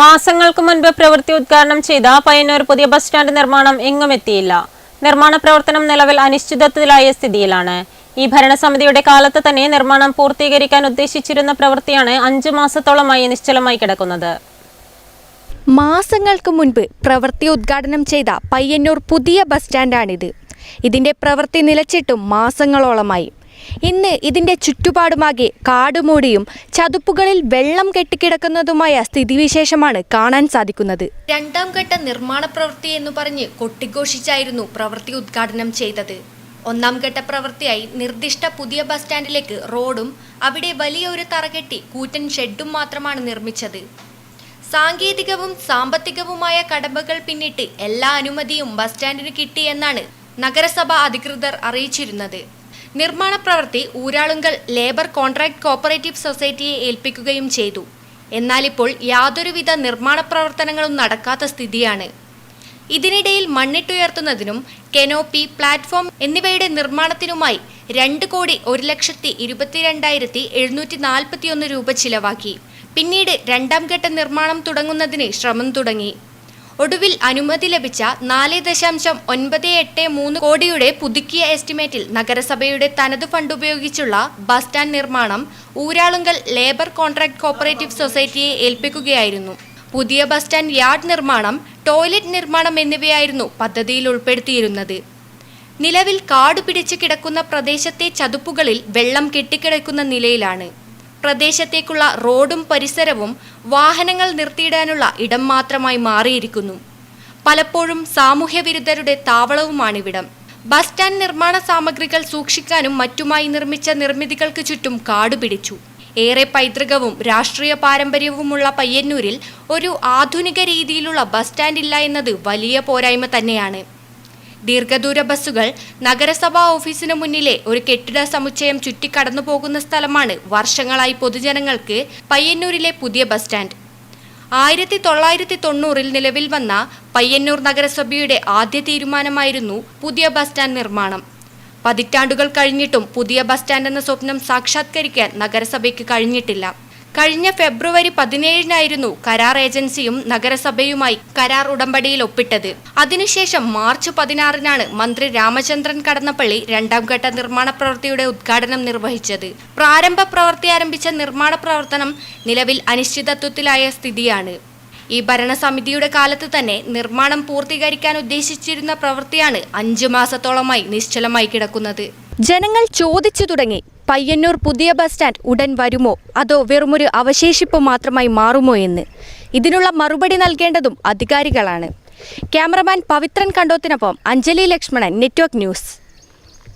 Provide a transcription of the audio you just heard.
മാസങ്ങൾക്ക് മുൻപ് പ്രവൃത്തി ഉദ്ഘാടനം ചെയ്ത പയ്യന്നൂർ പുതിയ ബസ് സ്റ്റാൻഡ് നിർമ്മാണം എങ്ങും എത്തിയില്ല. നിർമ്മാണ പ്രവർത്തനം നിലവിൽ അനിശ്ചിതത്വത്തിലായ സ്ഥിതിയിലാണ്. ഈ ഭരണസമിതിയുടെ കാലത്ത് തന്നെ നിർമ്മാണം പൂർത്തീകരിക്കാൻ ഉദ്ദേശിച്ചിരുന്ന പ്രവൃത്തിയാണ് അഞ്ചു മാസത്തോളമായി നിശ്ചലമായി കിടക്കുന്നത്. മാസങ്ങൾക്ക് മുൻപ് പ്രവൃത്തി ഉദ്ഘാടനം ചെയ്ത പയ്യന്നൂർ പുതിയ ബസ് സ്റ്റാൻഡാണിത്. ഇതിന്റെ പ്രവൃത്തി നിലച്ചിട്ടും മാസങ്ങളോളമായി. ഇന്ന് ഇതിന്റെ ചുറ്റുപാടുമാകെ കാടുമൂടിയും ചതുപ്പുകളിൽ വെള്ളം കെട്ടിക്കിടക്കുന്നതുമായ സ്ഥിതിവിശേഷമാണ് കാണാൻ സാധിക്കുന്നത്. രണ്ടാം ഘട്ട നിർമ്മാണ പ്രവൃത്തി എന്ന് പറഞ്ഞ് കൊട്ടിഘോഷിച്ചായിരുന്നു പ്രവൃത്തി ഉദ്ഘാടനം ചെയ്തത്. ഒന്നാം ഘട്ട പ്രവൃത്തിയായി നിർദ്ദിഷ്ട പുതിയ ബസ് സ്റ്റാൻഡിലേക്ക് റോഡും അവിടെ വലിയ ഒരു തറകെട്ടി കൂറ്റൻ ഷെഡും മാത്രമാണ് നിർമ്മിച്ചത്. സാങ്കേതികവും സാമ്പത്തികവുമായ കടമ്പകൾ പിന്നിട്ട് എല്ലാ അനുമതിയും ബസ് സ്റ്റാൻഡിന് കിട്ടിയെന്നാണ് നഗരസഭ അധികൃതർ അറിയിച്ചിരുന്നത്. നിർമ്മാണ പ്രവൃത്തി ഊരാളുങ്കൽ ലേബർ കോൺട്രാക്ട് കോപ്പറേറ്റീവ് സൊസൈറ്റിയെ ഏൽപ്പിക്കുകയും ചെയ്തു. എന്നാലിപ്പോൾ യാതൊരുവിധ നിർമ്മാണ പ്രവർത്തനങ്ങളും നടക്കാത്ത സ്ഥിതിയാണ്. ഇതിനിടയിൽ മണ്ണിട്ടുയർത്തുന്നതിനും കെനോപ്പി പ്ലാറ്റ്ഫോം എന്നിവയുടെ നിർമ്മാണത്തിനുമായി രണ്ട് കോടി ഒരു ലക്ഷത്തി ഇരുപത്തിരണ്ടായിരത്തി എഴുന്നൂറ്റി നാൽപ്പത്തിയൊന്ന് രൂപ ചിലവാക്കി. പിന്നീട് രണ്ടാം ഘട്ട നിർമ്മാണം തുടങ്ങുന്നതിന് ശ്രമം തുടങ്ങി. ഒടുവിൽ അനുമതി ലഭിച്ച നാല് ദശാംശം ഒൻപത് എട്ട് മൂന്ന് കോടിയുടെ പുതുക്കിയ എസ്റ്റിമേറ്റിൽ നഗരസഭയുടെ തനത് ഫണ്ട് ഉപയോഗിച്ചുള്ള ബസ് സ്റ്റാൻഡ് നിർമ്മാണം ഊരാളുങ്കൽ ലേബർ കോൺട്രാക്ട് കോപ്പറേറ്റീവ് സൊസൈറ്റിയെ ഏൽപ്പിക്കുകയായിരുന്നു. പുതിയ ബസ് സ്റ്റാൻഡ് യാർഡ് നിർമ്മാണം ടോയ്ലറ്റ് നിർമ്മാണം എന്നിവയായിരുന്നു പദ്ധതിയിൽ ഉൾപ്പെടുത്തിയിരുന്നത്. നിലവിൽ കാട് പിടിച്ച് കിടക്കുന്ന പ്രദേശത്തെ ചതുപ്പുകളിൽ വെള്ളം കെട്ടിക്കിടക്കുന്ന നിലയിലാണ്. പ്രദേശത്തേക്കുള്ള റോഡും പരിസരവും വാഹനങ്ങൾ നിർത്തിയിടാനുള്ള ഇടം മാത്രമായി മാറിയിരിക്കുന്നു. പലപ്പോഴും സാമൂഹ്യ വിരുദ്ധരുടെ താവളവുമാണിവിടം. ബസ് സ്റ്റാൻഡ് നിർമ്മാണ സാമഗ്രികൾ സൂക്ഷിക്കാനും മറ്റുമായി നിർമ്മിച്ച നിർമ്മിതികൾക്ക് ചുറ്റും കാടുപിടിച്ചു. ഏറെ പൈതൃകവും രാഷ്ട്രീയ പാരമ്പര്യവുമുള്ള പയ്യന്നൂരിൽ ഒരു ആധുനിക രീതിയിലുള്ള ബസ് സ്റ്റാൻഡ് ഇല്ല എന്നത് വലിയ പോരായ്മ തന്നെയാണ്. ദീർഘദൂര ബസ്സുകൾ നഗരസഭാ ഓഫീസിന് മുന്നിലെ ഒരു കെട്ടിട സമുച്ചയം ചുറ്റിക്കടന്നു പോകുന്ന സ്ഥലമാണ് വർഷങ്ങളായി പൊതുജനങ്ങൾക്ക് പയ്യന്നൂരിലെ പുതിയ ബസ് സ്റ്റാൻഡ്. ആയിരത്തി തൊള്ളായിരത്തി തൊണ്ണൂറിൽ നിലവിൽ വന്ന പയ്യന്നൂർ നഗരസഭയുടെ ആദ്യ തീരുമാനമായിരുന്നു പുതിയ ബസ് സ്റ്റാൻഡ് നിർമ്മാണം. പതിറ്റാണ്ടുകൾ കഴിഞ്ഞിട്ടും പുതിയ ബസ് സ്റ്റാൻഡ് എന്ന സ്വപ്നം സാക്ഷാത്കരിക്കാൻ നഗരസഭയ്ക്ക് കഴിഞ്ഞിട്ടില്ല. കഴിഞ്ഞ ഫെബ്രുവരി പതിനേഴിനായിരുന്നു കരാർ ഏജൻസിയും നഗരസഭയുമായി കരാർ ഉടമ്പടിയിൽ ഒപ്പിട്ടത്. അതിനുശേഷം മാർച്ച് പതിനാറിനാണ് മന്ത്രി രാമചന്ദ്രൻ കടന്നപ്പള്ളി രണ്ടാം ഘട്ട നിർമ്മാണ പ്രവൃത്തിയുടെ ഉദ്ഘാടനം നിർവഹിച്ചത്. പ്രാരംഭ പ്രവൃത്തി ആരംഭിച്ച നിർമ്മാണ പ്രവർത്തനം നിലവിൽ അനിശ്ചിതത്വത്തിലായ സ്ഥിതിയാണ്. ഈ ഭരണസമിതിയുടെ കാലത്ത് തന്നെ നിർമ്മാണം പൂർത്തീകരിക്കാൻ ഉദ്ദേശിച്ചിരുന്ന പ്രവൃത്തിയാണ് അഞ്ചു മാസത്തോളമായി നിശ്ചലമായി കിടക്കുന്നത്. ജനങ്ങൾ ചോദിച്ചു തുടങ്ങി. പയ്യന്നൂർ പുതിയ ബസ് സ്റ്റാൻഡ് ഉടൻ വരുമോ? അതോ വെറുമൊരു അവശേഷിപ്പ് മാത്രമായി മാറുമോ എന്ന്? ഇതിനുള്ള മറുപടി നൽകേണ്ടതും അധികാരികളാണ്. ക്യാമറമാൻ പവിത്രൻ കണ്ടോത്തിനൊപ്പം അഞ്ജലി ലക്ഷ്മണൻ നെറ്റ്വർക്ക് ന്യൂസ്.